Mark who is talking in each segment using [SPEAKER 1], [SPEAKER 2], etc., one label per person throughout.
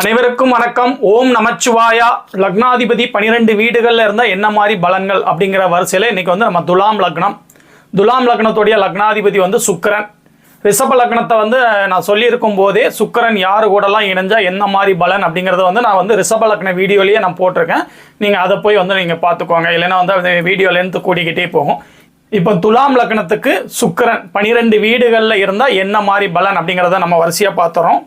[SPEAKER 1] அனைவருக்கும் வணக்கம். ஓம் நமச்சிவாயா. லக்னாதிபதி பனிரெண்டு வீடுகளில் இருந்தால் என்ன மாதிரி பலன்கள் அப்படிங்கிற வரிசையில் இன்னைக்கு வந்து நம்ம துலாம் லக்னம். துலாம் லக்னத்துடைய லக்னாதிபதி வந்து சுக்கரன். ரிஷப லக்னத்தை வந்து நான் சொல்லியிருக்கும் போதே சுக்கரன் யார் கூடலாம் இணைஞ்சால் என்ன மாதிரி பலன் அப்படிங்கிறத வந்து நான் வந்து ரிஷப லக்ன வீடியோலேயே நான் போட்டிருக்கேன். நீங்கள் அதை போய் வந்து நீங்கள் பார்த்துக்கோங்க. இல்லைன்னா வந்து அந்த வீடியோ கூடிக்கிட்டே போகும். இப்போ துலாம் லக்னத்துக்கு சுக்கரன் பனிரெண்டு வீடுகளில் இருந்தால் என்ன மாதிரி பலன் அப்படிங்கிறத நம்ம வரிசையாக பார்த்துறோம்.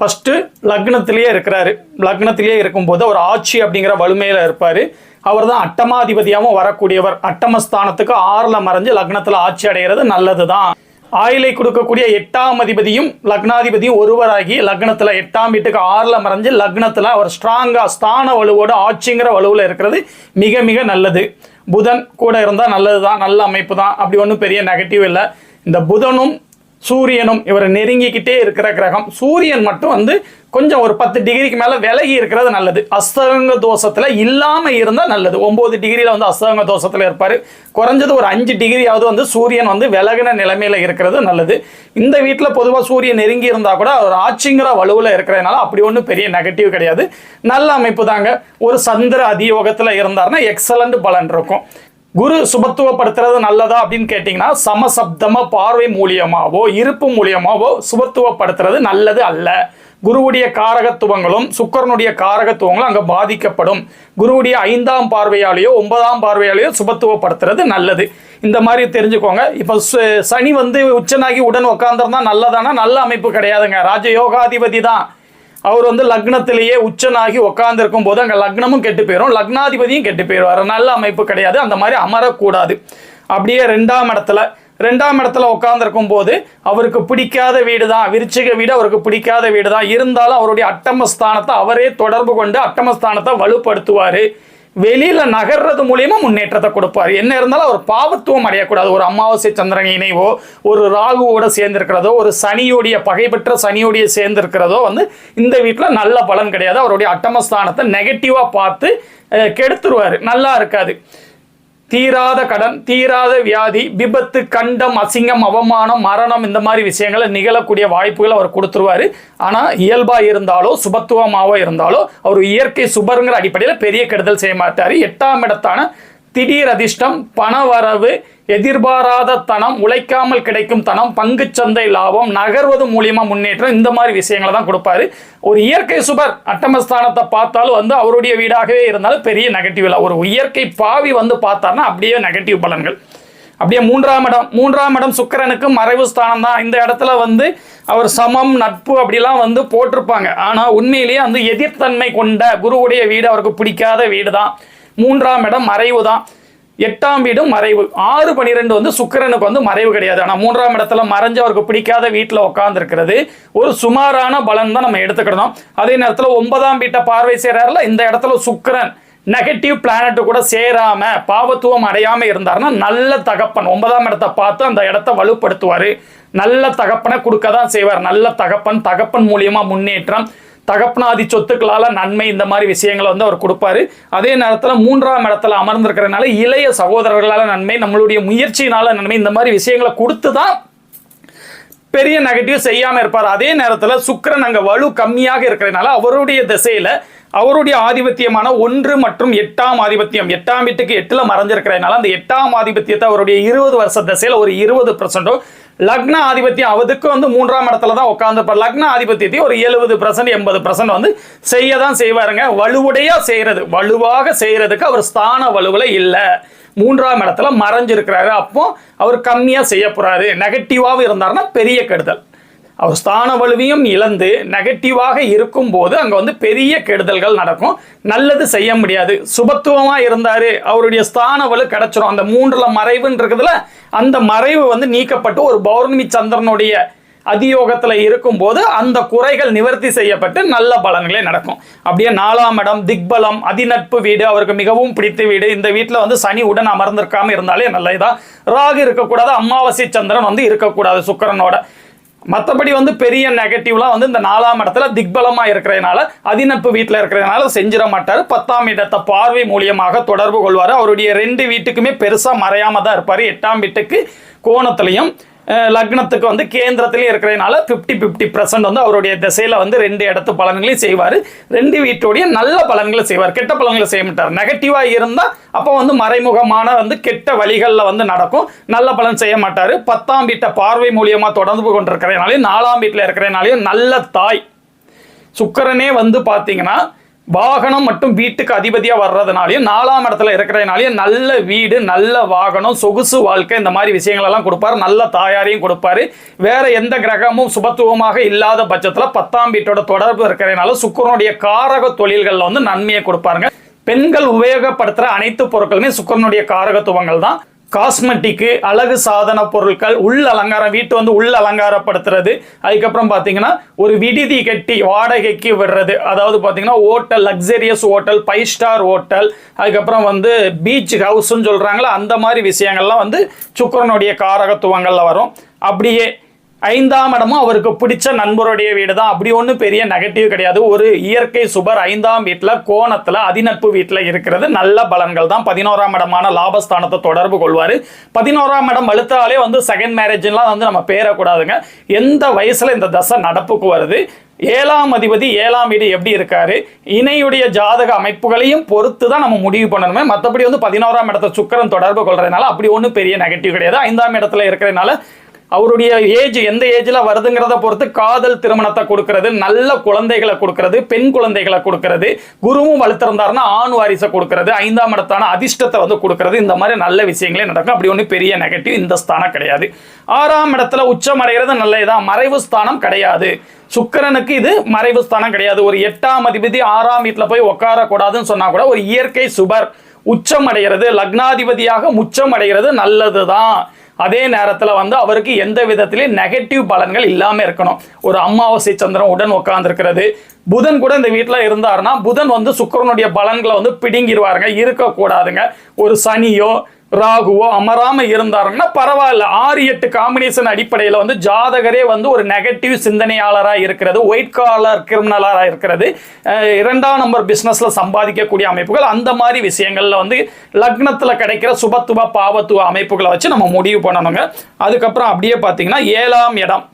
[SPEAKER 1] ஃபஸ்ட்டு லக்னத்திலேயே இருக்கிறாரு. லக்னத்திலேயே இருக்கும்போது அவர் ஆட்சி அப்படிங்கிற வலிமையில் இருப்பார். அவர் தான் அட்டமாதிபதியாகவும் வரக்கூடியவர். அட்டமஸ்தானத்துக்கு ஆறில் மறைஞ்சு லக்னத்தில் ஆட்சி அடைகிறது நல்லது தான் ஆயிலை கொடுக்கக்கூடிய எட்டாம் அதிபதியும் லக்னாதிபதியும் ஒருவராகி லக்னத்தில் எட்டாம் வீட்டுக்கு ஆறில் மறைஞ்சு லக்னத்தில் அவர் ஸ்ட்ராங்காக ஸ்தான வலுவோட ஆட்சிங்கிற வலுவில் இருக்கிறது மிக மிக நல்லது. புதன் கூட இருந்தால் நல்லது தான் நல்ல அமைப்பு தான் அப்படி ஒன்றும் பெரிய நெகட்டிவ் இல்லை. இந்த புதனும் சூரியனும் இவர் நெருங்கிக்கிட்டே இருக்கிற கிரகம். சூரியன் மட்டும் வந்து கொஞ்சம் ஒரு பத்து டிகிரிக்கு மேலே விலகி இருக்கிறது நல்லது. அஸ்தங்க தோஷத்தில் இல்லாமல் இருந்தால் நல்லது. ஒம்பது டிகிரியில் வந்து அஸ்தங்க தோஷத்தில் இருப்பார். குறைஞ்சது ஒரு அஞ்சு டிகிரியாவது வந்து சூரியன் வந்து விலகின நிலைமையில் இருக்கிறது நல்லது. இந்த வீட்டில் பொதுவாக சூரியன் நெருங்கி இருந்தால் கூட அவர் ஆட்சிங்கிற வலுவில் இருக்கிறதுனால அப்படி ஒன்றும் பெரிய நெகட்டிவ் கிடையாது. நல்ல அமைப்பு தாங்க. ஒரு சந்திர அதியோகத்தில் இருந்தாருன்னா எக்ஸலண்ட் பலன் இருக்கும். குரு சுபத்துவப்படுத்துறது நல்லதா அப்படின்னு கேட்டிங்கன்னா சமசப்தம பார்வை மூலியமாவோ இருப்பு மூலியமாவோ சுபத்துவப்படுத்துறது நல்லது அல்ல. குருவுடைய காரகத்துவங்களும் சுக்கரனுடைய காரகத்துவங்களும் அங்கே பாதிக்கப்படும். குருவுடைய ஐந்தாம் பார்வையாலேயோ ஒன்பதாம் பார்வையாலேயோ சுபத்துவப்படுத்துறது நல்லது. இந்த மாதிரி தெரிஞ்சுக்கோங்க. இப்போ சனி வந்து உச்சனாகி உடன் உட்காந்துருந்தா நல்லதானா? நல்ல அமைப்பு கிடையாதுங்க. ராஜயோகாதிபதி தான். அவர் வந்து லக்னத்திலேயே உச்சனாகி உட்காந்துருக்கும் போது அங்கே லக்னமும் கெட்டு போயிடும் லக்னாதிபதியும் கெட்டு போயிடுவார் நல்ல அமைப்பு கிடையாது. அந்த மாதிரி அமரக்கூடாது. அப்படியே ரெண்டாம் இடத்துல ரெண்டாம் இடத்துல உட்காந்துருக்கும் போது அவருக்கு பிடிக்காத வீடு தான் விருச்சிக வீடு அவருக்கு பிடிக்காத வீடு தான் இருந்தாலும் அவருடைய அட்டமஸ்தானத்தை அவரே தொடர்பு கொண்டு அட்டமஸ்தானத்தை வலுப்படுத்துவார். வெளியில நகர்றது மூலியமா முன்னேற்றத்தை கொடுப்பாரு. என்ன இருந்தாலும் அவர் பாவத்துவம் அடையக்கூடாது. ஒரு அமாவாசை சந்திரன் இணைவோ ஒரு ராகுவோட சேர்ந்திருக்கிறதோ ஒரு சனியோடைய பகைபெற்ற சனியோடைய சேர்ந்திருக்கிறதோ வந்து இந்த வீட்டில் நல்ல பலன் கிடையாது. அவருடைய அட்டமஸ்தானத்தை நெகட்டிவாக பார்த்து கெடுத்துருவார். நல்லா இருக்காது. தீராத கடன் தீராத வியாதி விபத்து கண்டம் அசிங்கம் அவமானம் மரணம் இந்த மாதிரி விஷயங்களை நிகழக்கூடிய வாய்ப்புகளை அவர் கொடுத்துருவாரு. ஆனால் இயல்பாக இருந்தாலோ சுபத்துவமாவோ இருந்தாலோ அவர் இயற்கை சுபருங்கிற அடிப்படையில் பெரிய கெடுதல் செய்ய மாட்டார். எட்டாம் இடத்தான திடீர் அதிர்ஷ்டம் பணவரவு எதிர்பாராத தனம் உழைக்காமல் கிடைக்கும் தனம் பங்குச்சந்தை லாபம் நகர்வது மூலியமா முன்னேற்றம் இந்த மாதிரி விஷயங்களை தான் கொடுப்பாரு. ஒரு இயற்கை சுபர் அட்டமஸ்தானத்தை பார்த்தாலும் வந்து அவருடைய வீடாகவே இருந்தாலும் பெரிய நெகட்டிவ் இல்லை. ஒரு இயற்கை பாவி வந்து பார்த்தாருன்னா அப்படியே நெகட்டிவ் பலன்கள். அப்படியே மூன்றாம் இடம் மூன்றாம் இடம் சுக்கரனுக்கு மறைவு ஸ்தானம் தான். இந்த இடத்துல வந்து அவர் சமம் நட்பு அப்படிலாம் வந்து போட்டிருப்பாங்க. ஆனால் உண்மையிலேயே வந்து எதிர்த்தன்மை கொண்ட குருவுடைய வீடு அவருக்கு பிடிக்காத வீடு தான் மூன்றாம் இடம் மறைவு தான். எட்டாம் வீடும் மறைவு. ஆறு பனிரெண்டு வந்து சுக்கரனுக்கு வந்து மறைவு கிடையாது. ஆனால் மூன்றாம் இடத்துல மறைஞ்சு அவருக்கு பிடிக்காத வீட்டில் உட்காந்துருக்கிறது ஒரு சுமாரான பலன் தான் நம்ம எடுத்துக்கிடணும். அதே நேரத்தில் ஒன்பதாம் வீட்டை பார்வை செய்கிறாருல இந்த இடத்துல சுக்கிரன் நெகட்டிவ் பிளானட்டு கூட சேராம பாவத்துவம் அடையாம இருந்தாருன்னா நல்ல தகப்பன் ஒன்பதாம் இடத்தை பார்த்து அந்த இடத்த வலுப்படுத்துவார். நல்ல தகப்பனை கொடுக்க தான் செய்வார். நல்ல தகப்பன் தகப்பன் மூலியமா முன்னேற்றம் தகப்பனாதி சொத்துக்களால நன்மை இந்த மாதிரி விஷயங்களை வந்து அவர் கொடுப்பாரு. அதே நேரத்தில் மூன்றாம் இடத்துல அமர்ந்திருக்கிறனால இளைய சகோதரர்களால நன்மை நம்மளுடைய முயற்சியினால நன்மை இந்த மாதிரி விஷயங்களை கொடுத்து தான் பெரிய நெகட்டிவ் செய்யாம இருப்பார். அதே நேரத்தில் சுக்கிரன் அங்க வலு கம்மியாக இருக்கிறதுனால அவருடைய திசையில அவருடைய ஆதிபத்தியமான ஒன்று மற்றும் எட்டாம் ஆதிபத்தியம் எட்டாம் வீட்டுக்கு எட்டில் மறைஞ்சிருக்கிறதுனால அந்த எட்டாம் ஆதிபத்தியத்தை அவருடைய இருபது வருஷ திசையில ஒரு இருபது பர்சன்டோ லக்ன ஆதிபத்தியம் அவதுக்கு வந்து மூன்றாம் இடத்துல தான் உட்காந்துருப்பார் லக்ன ஆதிபத்தியத்தை ஒரு எழுபது பர்சன்ட் எண்பது பர்சன்ட் வந்து செய்ய தான் செய்வாருங்க. வலுவுடையா செய்யறது வலுவாக செய்யறதுக்கு அவர் ஸ்தான வலுவில் இல்லை. மூன்றாம் இடத்துல மறைஞ்சிருக்கிறாரு. அப்போ அவர் கம்மியாக செய்ய போறாரு. நெகட்டிவாக இருந்தாருன்னா பெரிய கெடுதல். அவர் ஸ்தான வலுவையும் இழந்து நெகட்டிவாக இருக்கும்போது அங்கே வந்து பெரிய கெடுதல்கள் நடக்கும். நல்லது செய்ய முடியாது. சுபத்துவமாக இருந்தார். அவருடைய ஸ்தான வலு கிடச்சிரும். அந்த மூன்றில் மறைவுன்னு இருக்குதுல அந்த மறைவு வந்து நீக்கப்பட்டு ஒரு பௌர்ணமி சந்திரனுடைய அதியோகத்தில் இருக்கும்போது அந்த குறைகள் நிவர்த்தி செய்யப்பட்டு நல்ல பலன்களே நடக்கும். அப்படியே நாலாம் இடம் திக்பலம் அதிநட்பு வீடு அவருக்கு மிகவும் பிடித்த வீடு. இந்த வீட்டில் வந்து சனி உடன் அமர்ந்திருக்காமல் இருந்தாலே நல்லதுதான். ராகு இருக்கக்கூடாது அமாவாசை சந்திரன் வந்து இருக்கக்கூடாது சுக்கிரனோட. மற்றபடி வந்து பெரிய நெகட்டிவ்லாம் வந்து இந்த நாலாம் இடத்துல திக்பலமாக இருக்கிறதுனால அதிநட்பு வீட்டில் இருக்கிறதுனால செஞ்சிட மாட்டார். பத்தாம் இடத்தை பார்வை மூலியமாக தொடர்பு கொள்வார். அவருடைய ரெண்டு வீட்டுக்குமே பெருசாக மறையாமல் தான் இருப்பார். எட்டாம் வீட்டுக்கு கோணத்துலையும் லக்னத்துக்கு வந்து கேந்திரத்திலேயே இருக்கிறதுனால ஃபிஃப்டி ஃபிஃப்டி பர்சன்ட் வந்து அவருடைய திசையில் வந்து ரெண்டு இடத்து பலன்களையும் செய்வார். ரெண்டு வீட்டுடைய நல்ல பலன்களை செய்வார். கெட்ட பலன்களை செய்ய மாட்டார். நெகட்டிவாக இருந்தால் அப்போ வந்து மறைமுகமான வந்து கெட்ட வழிகளில் வந்து நடக்கும். நல்ல பலன் செய்ய மாட்டார். பத்தாம் வீட்டை பார்வை மூலியமாக தொடர்பு கொண்டிருக்கிறதுனாலையும் நாலாம் வீட்டில் இருக்கிறதுனாலையும் நல்ல தாய். சுக்கரனே வந்து பார்த்தீங்கன்னா வாகனம் மட்டும் வீட்டுக்கு அதிபதியாக வர்றதுனாலையும் நாலாம் இடத்துல இருக்கிறதுனாலையும் நல்ல வீடு நல்ல வாகனம் சொகுசு வாழ்க்கை இந்த மாதிரி விஷயங்களெல்லாம் கொடுப்பாரு. நல்ல தாயாரையும் கொடுப்பாரு. வேற எந்த கிரகமும் சுபத்துவமாக இல்லாத பட்சத்தில் பத்தாம் வீட்டோட தொடர்பு இருக்கிறதுனால சுக்கரனுடைய காரக தொழில்களில் வந்து நன்மையை கொடுப்பாருங்க. பெண்கள் உபயோகப்படுத்துகிற அனைத்து பொருட்களுமே சுக்கரனுடைய காரகத்துவங்கள் தான். காஸ்மெட்டிக்கு அழகு சாதன பொருட்கள் உள் அலங்காரம் வீட்டு வந்து உள் அலங்காரப்படுத்துறது. அதுக்கப்புறம் பார்த்தீங்கன்னா ஒரு விடுதி கட்டி வாடகைக்கு விடுறது. அதாவது பார்த்தீங்கன்னா hotel luxurious hotel five star hotel அதுக்கப்புறம் வந்து பீச் ஹவுஸ்ன்னு சொல்கிறாங்களா அந்த மாதிரி விஷயங்கள்லாம் வந்து சுக்கரனுடைய காரகத்துவங்களில் வரும். அப்படியே ஐந்தாம் இடமும் அவருக்கு பிடிச்ச நண்பருடைய வீடு தான் அப்படி ஒன்றும் பெரிய நெகட்டிவ் கிடையாது. ஒரு இயற்கை சுபர் ஐந்தாம் வீட்டில் கோணத்தில் அதிநட்பு வீட்டில் இருக்கிறது நல்ல பலன்கள் தான். பதினோராம் இடமான லாபஸ்தானத்தை தொடர்பு கொள்வார். பதினோராம் இடம் வலுத்தாலே வந்து செகண்ட் மேரேஜ்லாம் வந்து நம்ம பேரக்கூடாதுங்க எந்த வயசில் இந்த தசை நடப்புக்கு வருது? ஏழாம் அதிபதி ஏழாம் வீடு எப்படி இருக்காரு? இணையுடைய ஜாதக அமைப்புகளையும் பொறுத்து தான் நம்ம முடிவு பண்ணணுமே. மற்றபடி வந்து பதினோராம் இடத்த சுக்கிரன் தொடர்பு கொள்றதுனால அப்படி ஒன்றும் பெரிய நெகட்டிவ் கிடையாது. ஐந்தாம் இடத்துல இருக்கிறதுனால அவருடைய ஏஜ் எந்த ஏஜ்ல வருதுங்கிறத பொறுத்து காதல் திருமணத்தை கொடுக்கறது நல்ல குழந்தைகளை கொடுக்கறது பெண் குழந்தைகளை கொடுக்கறது குருவும் வளர்த்திருந்தாருன்னா ஆண் வாரிசை கொடுக்கறது ஐந்தாம் இடத்தான அதிர்ஷ்டத்தை வந்து கொடுக்கறது. இந்த மாதிரி நல்ல விஷயங்களே நடக்கும். அப்படி ஒன்றும் பெரிய நெகட்டிவ் இந்த ஸ்தானம் கிடையாது. ஆறாம் இடத்துல உச்சம் அடைகிறது நல்லதுதான். மறைவு ஸ்தானம் கிடையாது. சுக்கிரனுக்கு இது மறைவு ஸ்தானம் கிடையாது. ஒரு எட்டாம் அதிபதி ஆறாம் வீட்டில் போய் உட்காரக்கூடாதுன்னு சொன்னா கூட ஒரு இயற்கை சுபர் உச்சம் அடைகிறது லக்னாதிபதியாக முச்சம் அடைகிறது நல்லதுதான். அதே நேரத்தில் வந்து அவருக்கு எந்த விதத்திலையும் நெகட்டிவ் பலன்கள் இல்லாமல் இருக்கணும். ஒரு அமாவாசை சந்திரன் உடன் உட்காந்துருக்கிறது புதன் கூட இந்த வீட்டில் இருந்தாருன்னா புதன் வந்து சுக்கரனுடைய பலன்களை வந்து பிடுங்கிடுவாருங்க இருக்கக்கூடாதுங்க. ஒரு சனியோ ராகுவோ அமராம இருந்தாருன்னா பரவாயில்ல. ஆறு எட்டு காம்பினேஷன் அடிப்படையில் வந்து ஜாதகரே வந்து ஒரு நெகட்டிவ் சிந்தனையாளராக இருக்கிறது ஒயிட் காலர் கிரிமினலாக இருக்கிறது. இரண்டாம் நம்பர் பிஸ்னஸில் சம்பாதிக்கக்கூடிய அமைப்புகள் அந்த மாதிரி விஷயங்களில் வந்து லக்னத்தில் கிடைக்கிற சுபத்துவ பாவத்துவ அமைப்புகளை வச்சு நம்ம முடிவு பண்ணணுங்க. அதுக்கப்புறம் அப்படியே பார்த்தீங்கன்னா ஏழாம் இடம்.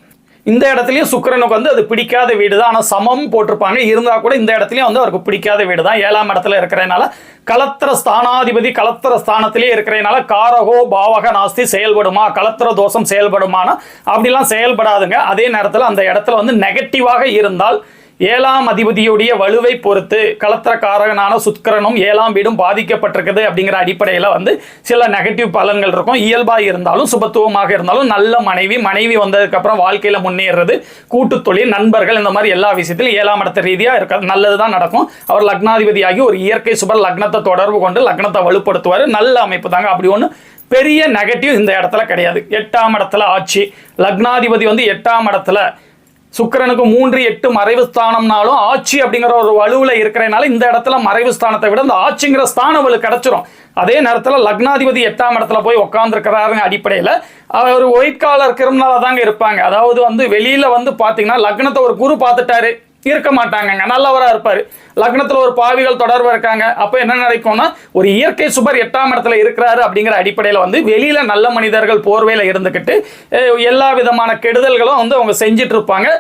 [SPEAKER 1] இந்த இடத்துலையும் சுக்கிரனுக்கு வந்து அது பிடிக்காத வீடு தான் ஆனால் சமம் போட்டிருப்பாங்க. இருந்தால் கூட இந்த இடத்துலையும் வந்து அவருக்கு பிடிக்காத வீடு தான் ஏழாம் இடத்துல இருக்கிறதுனால கலத்திர ஸ்தானாதிபதி கலத்திர ஸ்தானத்திலே இருக்கிறதுனால காரகோ பாவக நாஸ்தி செயல்படுமா? கலத்திர தோஷம் செயல்படுமானா? அப்படிலாம் செயல்படாதுங்க. அதே நேரத்தில் அந்த இடத்துல வந்து நெகட்டிவாக இருந்தால் ஏழாம் அதிபதியுடைய வலுவை பொறுத்து கலத்திரக்காரகனான சுத்கரனும் ஏழாம் வீடும் பாதிக்கப்பட்டிருக்குது அப்படிங்கிற அடிப்படையில் வந்து சில நெகட்டிவ் பலன்கள் இருக்கும். இயல்பாக இருந்தாலும் சுபத்துவமாக இருந்தாலும் நல்ல மனைவி மனைவி வந்ததுக்கப்புறம் வாழ்க்கையில் முன்னேறது கூட்டுத் தொழில் நண்பர்கள் இந்த மாதிரி எல்லா விஷயத்திலும் ஏழாம் இடத்த ரீதியாக இருக்க நல்லது தான் நடக்கும். அவர் லக்னாதிபதியாகி ஒரு இயற்கை சுபர் லக்னத்தை தொடர்பு கொண்டு லக்னத்தை வலுப்படுத்துவார். நல்ல அமைப்பு தாங்க. அப்படி ஒன்று பெரிய நெகட்டிவ் இந்த இடத்துல கிடையாது. எட்டாம் இடத்துல ஆட்சி. லக்னாதிபதி வந்து எட்டாம் இடத்துல சுக்கிரனுக்கு மூன்று எட்டு மறைவு ஸ்தானம்னாலும் ஆட்சி அப்படிங்கிற ஒரு வலுவில் இருக்கிறனால இந்த இடத்துல மறைவு ஸ்தானத்தை விட இந்த ஆட்சிங்கிற ஸ்தானம் அவளுக்கு கிடைச்சிரும். அதே நேரத்தில் லக்னாதிபதி எட்டாம் இடத்துல போய் உட்காந்துருக்கிறாருங்க அடிப்படையில் அவர் ஒயிட் காலர் கிரிமினலாக தாங்க இருப்பாங்க. அதாவது வந்து வெளியில் வந்து பார்த்தீங்கன்னா லக்னத்தை ஒரு குரு பார்த்துட்டாரு. இருக்க மாட்டாங்கங்க நல்லவராக இருப்பார். லக்னத்தில் ஒரு பாவிகள் தொடர்பு இருக்காங்க. அப்போ என்ன நடக்கும்னா ஒரு இயற்கை சுபர் எட்டாம் இடத்துல இருக்கிறாரு அப்படிங்கிற அடிப்படையில் வந்து வெளியில் நல்ல மனிதர்கள் போர்வையில் இருந்துக்கிட்டு எல்லா விதமான கெடுதல்களும் வந்து அவங்க செஞ்சிட்டு இருப்பாங்க.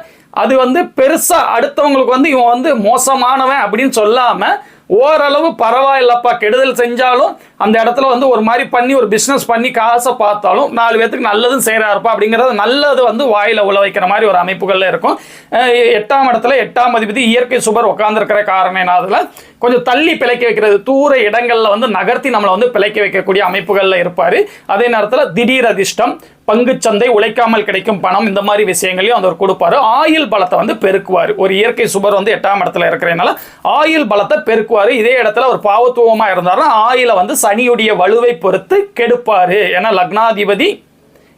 [SPEAKER 1] அது வந்து பெருசாக அடுத்தவங்களுக்கு வந்து இவன் வந்து மோசமானவன் அப்படின்னு சொல்லாமல் ஓரளவு பரவாயில்லப்பா. கெடுதல் செஞ்சாலும் அந்த இடத்துல வந்து ஒரு மாதிரி பண்ணி ஒரு பிஸ்னஸ் பண்ணி காசை பார்த்தாலும் நாலு பேத்துக்கு நல்லதும் செய்கிறாருப்பா அப்படிங்கிறது நல்லது வந்து வாயில் உள்ள வைக்கிற மாதிரி ஒரு அமைப்புகளில் இருக்கும். எட்டாம் இடத்துல எட்டாம் அதிபதி இயற்கை சுபர் உட்காந்துருக்கிற அதில் கொஞ்சம் தள்ளி பிழைக்க வைக்கிறது தூர இடங்களில் வந்து நகர்த்தி நம்மளை வந்து பிழைக்க வைக்கக்கூடிய அமைப்புகளில் இருப்பார். அதே நேரத்தில் திடீர் அதிர்ஷ்டம் பங்குச்சந்தை உழைக்காமல் கிடைக்கும் பணம் இந்த மாதிரி விஷயங்களையும் அவர் கொடுப்பாரு. ஆயுள் பலத்தை வந்து பெருக்குவார். ஒரு இயற்கை சுபர் வந்து எட்டாம் இடத்துல இருக்கிறதுனால ஆயுள் பலத்தை பெருக்குவார். இதே இடத்துல ஒரு பாவத்துவமாக இருந்தாருன்னா ஆயில வந்து சனியுடைய வலுவை பொறுத்து கெடுப்பாரு. ஏன்னா லக்னாதிபதி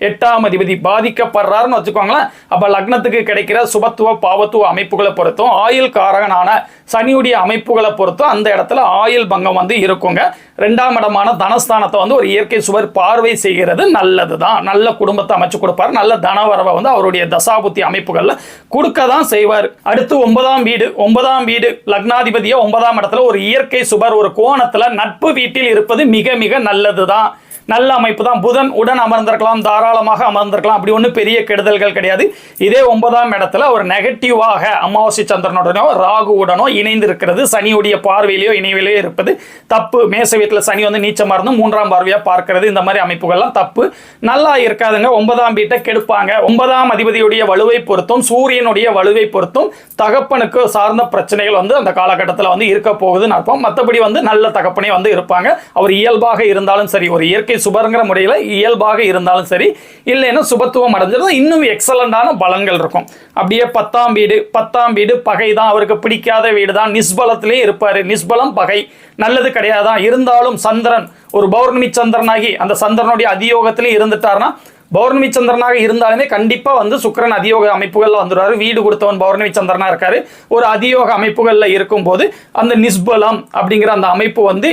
[SPEAKER 1] எட்டாம் அதிபதி பாதிக்கப்படுறாருன்னு வச்சுக்கோங்களேன். அப்ப லக்னத்துக்கு கிடைக்கிற சுபத்துவ பாவத்துவ அமைப்புகளை பொறுத்தும் ஆயுள் காரகனான சனியுடைய அமைப்புகளை பொறுத்தும் அந்த இடத்துல ஆயுள் பங்கம் வந்து இருக்குங்க. ரெண்டாம் இடமான தனஸ்தானத்தை வந்து ஒரு இயற்கை சுவர் பார்வை செய்கிறது நல்லது தான் நல்ல குடும்பத்தை அமைச்சு கொடுப்பார். நல்ல தனவரவை வந்து அவருடைய தசாபுத்தி அமைப்புகள்ல கொடுக்க தான் செய்வார். அடுத்து ஒன்பதாம் வீடு ஒன்பதாம் வீடு லக்னாதிபதியை ஒன்பதாம் இடத்துல ஒரு இயற்கை சுவர் ஒரு கோணத்துல நட்பு வீட்டில் இருப்பது மிக மிக நல்லது தான் நல்ல அமைப்பு தான். புதன் உடன் அமர்ந்திருக்கலாம் தாராளமாக அமர்ந்திருக்கலாம். அப்படி ஒன்றும் பெரிய கெடுதல்கள் கிடையாது. இதே ஒன்பதாம் இடத்துல ஒரு நெகட்டிவாக அமாவாசை சந்திரனுடனோ ராகுவுடனோ இணைந்து இருக்கிறது சனியுடைய பார்வையிலையோ இணைவிலேயோ இருப்பது தப்பு. மேச வீட்டில் சனி வந்து நீச்சமாக இருந்து மூன்றாம் பார்வையாக பார்க்கிறது. இந்த மாதிரி அமைப்புகள்லாம் தப்பு. நல்லா இருக்காதுங்க. ஒன்பதாம் வீட்டை கெடுப்பாங்க. ஒன்பதாம் அதிபதியுடைய வலுவை பொறுத்தும் சூரியனுடைய வலுவை பொறுத்தும் தகப்பனுக்கு சார்ந்த பிரச்சனைகள் வந்து அந்த காலகட்டத்தில் வந்து இருக்க போகுதுன்னு அர்த்தம். மற்றபடி வந்து நல்ல தகப்பனே வந்து இருப்பாங்க. அவர் இயல்பாக இருந்தாலும் சரி ஒரு இயற்கை சுபருங்கிற முறையில் இயல்பாக இருந்தாலும் சரி இல்லைன்னா சுபத்துவம் அடைஞ்சிருந்தா இன்னும் எக்ஸலண்டான பலன்கள் இருக்கும். அப்படியே பத்தாம் வீடு பத்தாம் வீடு பகை தான் அவருக்கு பிடிக்காத வீடு தான் நிஸ்பலத்திலே இருப்பார். நிஸ்பலம் பகை நல்லது கிடையாதான் இருந்தாலும் சந்திரன் ஒரு பௌர்ணமி சந்திரனாகி அந்த சந்திரனுடைய அதியோகத்திலே இருந்துட்டார்னா பௌர்ணமி சந்திரனாக இருந்தாலுமே கண்டிப்பாக வந்து சுக்கரன் அதியோக அமைப்புகளில் வந்துடுறாரு வீடு கொடுத்தவன் பௌர்ணமி சந்திரனா இருக்காரு. ஒரு அதியோக அமைப்புகளில் இருக்கும்போது அந்த நிஸ்பலம் அப்படிங்கிற அந்த அமைப்பு வந்து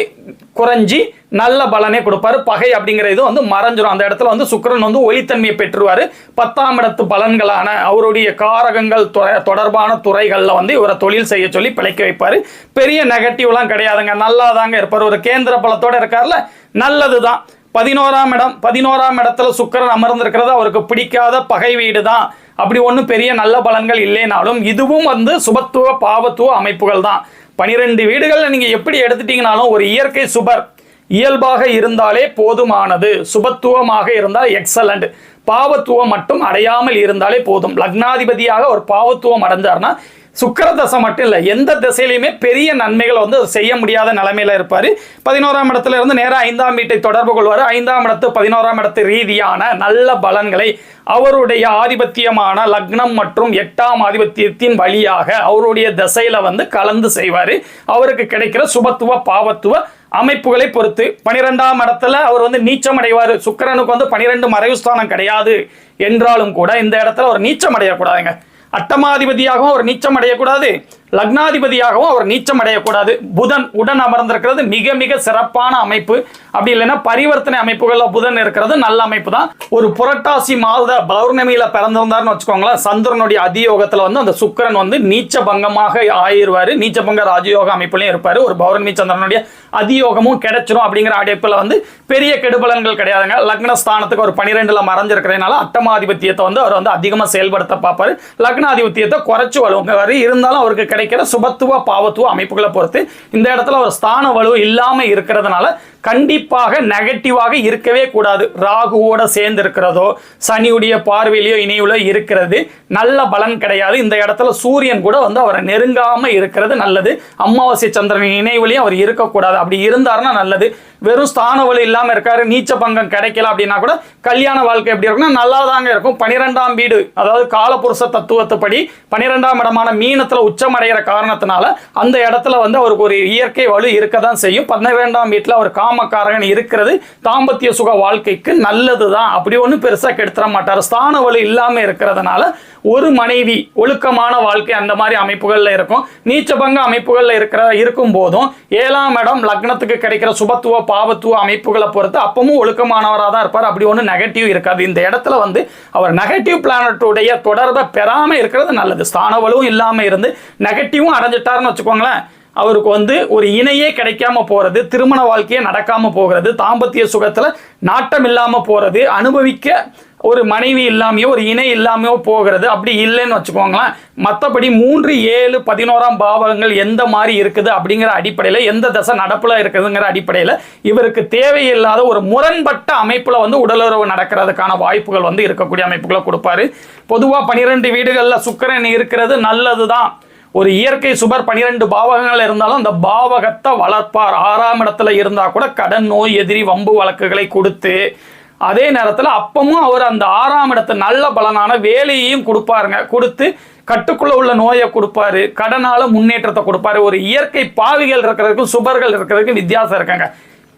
[SPEAKER 1] குறைஞ்சி நல்ல பலனே கொடுப்பாரு. பகை அப்படிங்கிற இது வந்து மறைஞ்சிரும். அந்த இடத்துல வந்து சுக்கிரன் வந்து ஒளித்தன்மையை பெற்றுருவார் பத்தாம் இடத்து பலன்களான அவருடைய காரகங்கள் தொடர்பான துறைகளில் வந்து இவரை தொழில் செய்ய சொல்லி பிழைக்க வைப்பார். பெரிய நெகட்டிவ்லாம் கிடையாதுங்க. நல்லா தாங்க இருப்பார். ஒரு கேந்திர பலத்தோடு இருக்கார்ல நல்லதுதான். பதினோராம் இடம் பதினோராம் இடத்துல சுக்கரன் அமர்ந்திருக்கிறது. அவருக்கு பிடிக்காத பகை வீடு தான் அப்படி ஒன்றும் பெரிய நல்ல பலன்கள் இல்லைனாலும் இதுவும் வந்து சுபத்துவ பாவத்துவ அமைப்புகள் தான். பனிரெண்டு வீடுகளில் நீங்கள் எப்படி எடுத்துட்டீங்கனாலும் ஒரு இயற்கை சுபர் இயல்பாக இருந்தாலே போதுமானது. சுபத்துவமாக இருந்தால் எக்ஸலண்ட் பாவத்துவம் மட்டும் அடையாமல் இருந்தாலே போதும். லக்னாதிபதியாக ஒரு பாவத்துவம் அடைஞ்சார்னா சுக்கர தசை மட்டும் இல்லை எந்த திசையிலையுமே பெரிய நன்மைகளை வந்து செய்ய முடியாத நிலைமையில் இருப்பார். பதினோராம் இடத்துல இருந்து நேராக ஐந்தாம் வீட்டை தொடர்பு கொள்வார். ஐந்தாம் இடத்து பதினோராம் இடத்து ரீதியான நல்ல பலன்களை அவருடைய ஆதிபத்தியமான லக்னம் மற்றும் எட்டாம் ஆதிபத்தியத்தின் வழியாக அவருடைய திசையில வந்து கலந்து செய்வார். அவருக்கு கிடைக்கிற சுபத்துவ பாவத்துவ அமைப்புகளை பொறுத்து பனிரெண்டாம் இடத்துல அவர் வந்து நீச்சம் அடைவார் சுக்கிரனுக்கு வந்து பனிரெண்டு மறைவு ஸ்தானம் கிடையாது என்றாலும் கூட இந்த இடத்துல ஒரு நீச்சம் அடையக்கூடாதுங்க அட்டமாதிபதியாகவும் அவர் நீச்சம் அடையக்கூடாது. லக்னாதிபதியாகவும் அவர் நீச்சம் அடையக்கூடாது புதன் உடன் அமர்ந்திருக்கிறது மிக மிக சிறப்பான அமைப்பு. அப்படி இல்லைன்னா பரிவர்த்தனை அமைப்புகள்ல புதன் இருக்கிறது நல்ல அமைப்பு தான். ஒரு புரட்டாசி மாத பௌர்ணமியில பிறந்திருந்தாருன்னு வச்சுக்கோங்களேன் சந்திரனுடைய அதியோகத்துல வந்து அந்த சுக்கிரன் வந்து நீச்ச பங்கமாக ஆயிருவாரு நீச்சபங்க ராஜயோக அமைப்புலையும் இருப்பாரு. ஒரு பௌர்ணமி சந்திரனுடைய அதியோகமும் கிடைச்சிரும் அப்படிங்கிற அடைப்பில் வந்து பெரிய கெடுபலன்கள் கிடையாதுங்க. லக்ன ஸ்தானத்துக்கு ஒரு பனிரெண்டுல மறைஞ்சிருக்கிறதுனால அட்டமாதிபத்தியத்தை வந்து அவர் வந்து அதிகமாக செயல்படுத்த பார்ப்பாரு. லக்னாதிபத்தியத்தை குறைச்சு வலுவாரு இருந்தாலும் அவருக்கு கிடைக்கிற சுபத்துவ பாவத்துவ அமைப்புகளை பொறுத்து இந்த இடத்துல ஒரு ஸ்தான வலு இல்லாம இருக்கிறதுனால கண்டிப்பாக நெகட்டிவாக இருக்கவே கூடாது. ராகுவோட சேர்ந்து இருக்கிறதோ சனியுடைய பார்வையிலையோ இணைவுல இருக்கிறது நல்ல பலன் கிடையாது. இந்த இடத்துல சூரியன் கூட வந்து அவரை நெருங்காம இருக்கிறது நல்லது. அமாவாசை சந்திரன் இணைவுலையும் அவர் இருக்கக்கூடாது. அப்படி இருந்தாருன்னா நல்லது. வெறும் ஸ்தான வலி இல்லாமல் இருக்காரு நீச்ச பங்கம் கிடைக்கல அப்படின்னா கூட கல்யாண வாழ்க்கை எப்படி இருக்கும்னா நல்லா தாங்க இருக்கும். பனிரெண்டாம் வீடு அதாவது காலபுருஷ தத்துவத்துப்படி பனிரெண்டாம் இடமான மீனத்தில் உச்சமடைகிற காரணத்தினால அந்த இடத்துல வந்து அவருக்கு ஒரு இயற்கை வலு இருக்க தான் செய்யும். பன்னிரெண்டாம் வீட்டில் அவர் காமக்காரகன் இருக்கிறது. தாம்பத்திய சுக வாழ்க்கைக்கு நல்லது தான் அப்படி ஒன்றும் பெருசாக கெடுத்துட மாட்டார். ஸ்தான வலு இல்லாமல் இருக்கிறதுனால ஒரு மனைவி ஒழுக்கமான வாழ்க்கை அந்த மாதிரி அமைப்புகளில் இருக்கும். நீச்சபங்க அமைப்புகளில் இருக்கிற இருக்கும் போதும் ஏழாம் இடம் லக்னத்துக்கு கிடைக்கிற சுபத்துவ பாவத்துவ அமைப்புகளை பொறுத்து அப்பவும் ஒழுக்கமானவராக தான் இருப்பார். அப்படி ஒன்றும் நெகட்டிவ் இருக்காது. இந்த இடத்துல வந்து அவர் நெகட்டிவ் பிளானட்டுடைய தொடர்பை பெறாமல் இருக்கிறது நல்லது. ஸ்தானவலும் இல்லாமல் இருந்து நெகட்டிவும் அடைஞ்சிட்டாருன்னு வச்சுக்கோங்களேன். அவருக்கு வந்து ஒரு இணையே கிடைக்காம போகிறது திருமண வாழ்க்கையே நடக்காமல் போகிறது தாம்பத்திய சுகத்தில் நாட்டம் இல்லாமல் போகிறது அனுபவிக்க ஒரு மனைவி இல்லாமையோ ஒரு இணை இல்லாமையோ போகிறது. அப்படி இல்லைன்னு வச்சுக்கோங்களேன். மற்றபடி மூன்று ஏழு பதினோராம் பாவகங்கள் எந்த மாதிரி இருக்குது அப்படிங்கிற அடிப்படையில் எந்த தசை நடப்பில் இருக்குதுங்கிற அடிப்படையில் இவருக்கு தேவையில்லாத ஒரு முரண்பட்ட அமைப்பில் வந்து உடலுறவு நடக்கிறதுக்கான வாய்ப்புகள் வந்து இருக்கக்கூடிய அமைப்புகளை கொடுப்பாரு. பொதுவாக பனிரெண்டு வீடுகளில் சுக்கரன் இருக்கிறது நல்லது தான் ஒரு இயற்கை சுபர் பனிரெண்டு பாவகங்கள் இருந்தாலும் அந்த பாவகத்தை வளர்ப்பார். ஆறாம் இடத்துல இருந்தால் கூட கடன் நோய் எதிரி வம்பு வழக்குகளை கொடுத்து அதே நேரத்தில் அப்பவும் அவர் அந்த ஆறாம் இடத்து நல்ல பலனான வேலையையும் கொடுப்பாருங்க. கொடுத்து கட்டுக்குள்ள உள்ள நோயை கொடுப்பாரு. கடனால முன்னேற்றத்தை கொடுப்பாரு. ஒரு இயற்கை பாவிகள் இருக்கிறதுக்கும் சுபர்கள் இருக்கிறதுக்கும் வித்தியாசம் இருக்காங்க.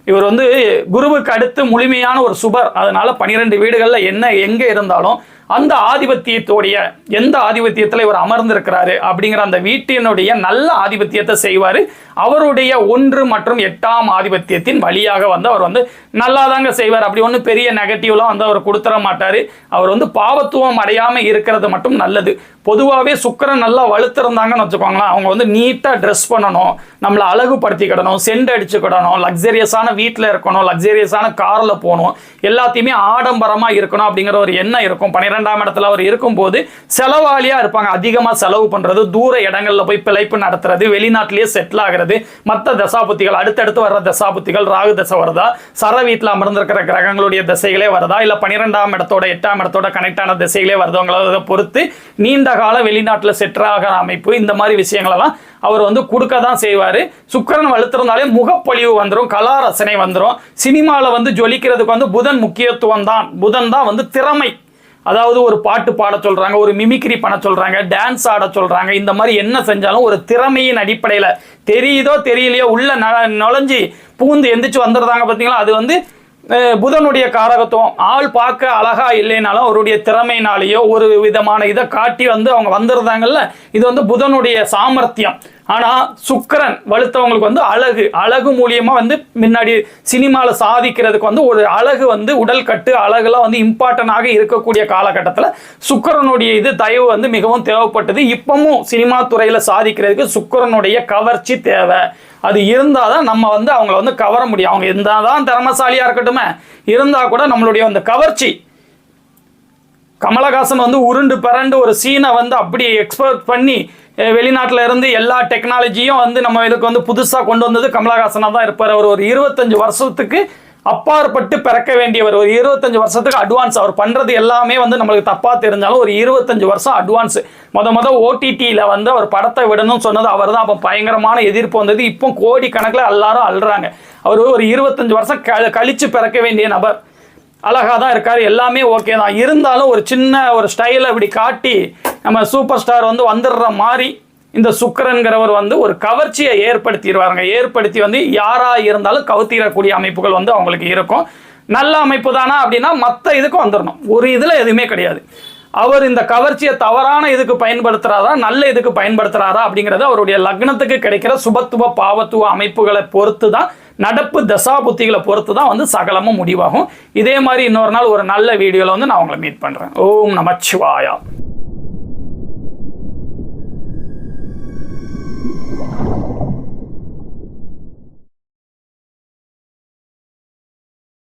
[SPEAKER 1] இவர் வந்து குருவுக்கு அடுத்து முழுமையான ஒரு சுபர். அதனால பனிரெண்டு வீடுகளில் என்ன எங்கே இருந்தாலும் அந்த ஆதிபத்தியத்தோடைய எந்த ஆதிபத்தியத்தில் இவர் அமர்ந்திருக்கிறாரு அப்படிங்கிற அந்த வீட்டினுடைய நல்ல ஆதிபத்தியத்தை செய்வார். அவருடைய ஒன்று மற்றும் எட்டாம் ஆதிபத்தியத்தின் வழியாக வந்து அவர் வந்து நல்லா தாங்க செய்வார். அப்படி ஒன்றும் பெரிய நெகட்டிவ்லாம் வந்து அவர் கொடுத்துட மாட்டார். அவர் வந்து பாவத்துவம் அடையாமல் இருக்கிறது மட்டும் நல்லது. பொதுவாகவே சுக்கரன் நல்லா வலுத்திருந்தாங்கன்னு வச்சுக்கோங்களேன். அவங்க வந்து நீட்டாக ட்ரெஸ் பண்ணணும் நம்மளை அழகுபடுத்திக்கிடணும் சென்ட் அடிச்சுக்கிடணும் லக்ஸரியஸான வீட்டில் இருக்கணும் லக்ஸரியஸான காரில் போகணும் எல்லாத்தையுமே ஆடம்பரமாக இருக்கணும் அப்படிங்கிற ஒரு எண்ணம் இருக்கும். பன்னிரெண்டாம் இடத்துல அவர் இருக்கும்போது செலவாளியாக இருப்பாங்க. அதிகமாக செலவு பண்ணுறது தூர இடங்களில் போய் பிழைப்பு நடத்துறது வெளிநாட்டிலேயே செட்டில் ஆகிறது மற்ற தசாபுத்திகள் அடுத்தடுத்து வர்ற தசாபுத்திகள் ராகு தசை வருதா சர வீட்டில் அமர்ந்திருக்கிற கிரகங்களுடைய திசைகளே வருதா இல்லை பன்னிரெண்டாம் இடத்தோட எட்டாம் இடத்தோட கனெக்டான திசைகளே வருதுங்கிறத பொறுத்து நீண்ட கால வெளிநாட்டில் செற்றாகிற அமைப்பு இந்த மாதிரி விஷயங்களெல்லாம் அவர் வந்து கொடுக்க தான் செய்வார். சுக்கிரன் வலுத்திருந்தாலே முகப்பொழிவு வந்துடும் கலா ரசனை வந்துடும் சினிமாவில் வந்து ஜொலிக்கிறதுக்கு வந்து புதன் முக்கியத்துவம் தான் புதன் தான் வந்து திறமை. அதாவது ஒரு பாட்டு பாட சொல்றாங்க ஒரு மிமிக்ரி பண்ண சொல்றாங்க டான்ஸ் ஆட சொல்றாங்க இந்த மாதிரி என்ன செஞ்சாலும் ஒரு திறமையின் அடிப்படையில் தெரியுதோ தெரியலையோ உள்ள நுழைஞ்சி பூந்து எந்திரிச்சு வந்துடுறாங்க பார்த்தீங்களா? அது வந்து புதனுடைய காரகத்துவம். ஆள் பார்க்க அழகா இல்லைனாலும் அவருடைய திறமையினாலேயோ ஒரு விதமான இதை காட்டி வந்து அவங்க வந்துடுறாங்கல்ல? இது வந்து புதனுடைய சாமர்த்தியம். ஆனால் சுக்கரன் வலுத்தவங்களுக்கு வந்து அழகு. அழகு மூலியமாக வந்து முன்னாடி சினிமாவில் சாதிக்கிறதுக்கு வந்து ஒரு அழகு வந்து உடல் கட்டு அழகுலாம் வந்து இம்பார்ட்டண்ட்டாக இருக்கக்கூடிய காலகட்டத்தில் சுக்கிரனுடைய இது தயவு வந்து மிகவும் தேவைப்பட்டது. இப்பவும் சினிமா துறையில் சாதிக்கிறதுக்கு சுக்கரனுடைய கவர்ச்சி தேவை. அது இருந்தால் தான் நம்ம வந்து அவங்கள வந்து கவர முடியும். அவங்க இருந்தால் தான் திறமசாலியாக இருக்கட்டுமே. இருந்தால் கூட நம்மளுடைய அந்த கவர்ச்சி. கமலஹாசன் வந்து உருண்டு பரண்டு ஒரு சீனை வந்து அப்படி எக்ஸ்போர்ட் பண்ணி வெளிநாட்டில் இருந்து எல்லா டெக்னாலஜியும் வந்து நம்ம இதுக்கு வந்து புதுசாக கொண்டு வந்தது கமலஹாசனாக தான் இருப்பார். அவர் ஒரு இருபத்தஞ்சு வருஷத்துக்கு அப்பாற்பட்டு பிறக்க வேண்டியவர். ஒரு இருபத்தஞ்சு வருஷத்துக்கு அட்வான்ஸ் அவர் பண்ணுறது எல்லாமே வந்து நம்மளுக்கு தப்பாக தெரிஞ்சாலும் ஒரு இருபத்தஞ்சு வருஷம் அட்வான்ஸ் மொத மொதல் ஓடிடியில் வந்து அவர் படத்தை விடணும்னு சொன்னது அவர் தான் அப்போ பயங்கரமான எதிர்ப்பு வந்தது. இப்போ கோடி கணக்கில் எல்லாரும் அல்றாங்க. அவர் ஒரு இருபத்தஞ்சு வருஷம் க- கழிச்சு பிறக்க வேண்டிய நபர். அழகாக தான் இருக்கார். எல்லாமே ஓகே தான். இருந்தாலும் ஒரு சின்ன ஒரு ஸ்டைலை இப்படி காட்டி நம்ம சூப்பர் ஸ்டார் வந்து வந்துடுற மாதிரி இந்த சுக்கிரன்கிறவர் வந்து ஒரு கவர்ச்சியை ஏற்படுத்திடுவாருங்க. ஏற்படுத்தி வந்து யாராக இருந்தாலும் கவுத்திடக்கூடிய அமைப்புகள் வந்து அவங்களுக்கு இருக்கும். நல்ல அமைப்பு தானா அப்படின்னா மற்ற இதுக்கும் வந்துடணும். ஒரு இதில் எதுவுமே கிடையாது. அவர் இந்த கவர்ச்சியை தவறான இதுக்கு பயன்படுத்துறாரா நல்ல இதுக்கு பயன்படுத்துறாரா அப்படிங்கிறது அவருடைய லக்னத்துக்கு கிடைக்கிற சுபத்துவ பாவத்துவ அமைப்புகளை பொறுத்து தான் நடப்பு தசா புத்திகளை பொறுத்து தான் வந்து சகலமும் முடிவாகும். இதே மாதிரி இன்னொரு நாள் ஒரு நல்ல வீடியோவில் வந்து நான் உங்களை மீட் பண்ணுறேன் ஓம் நமச்சிவாயா.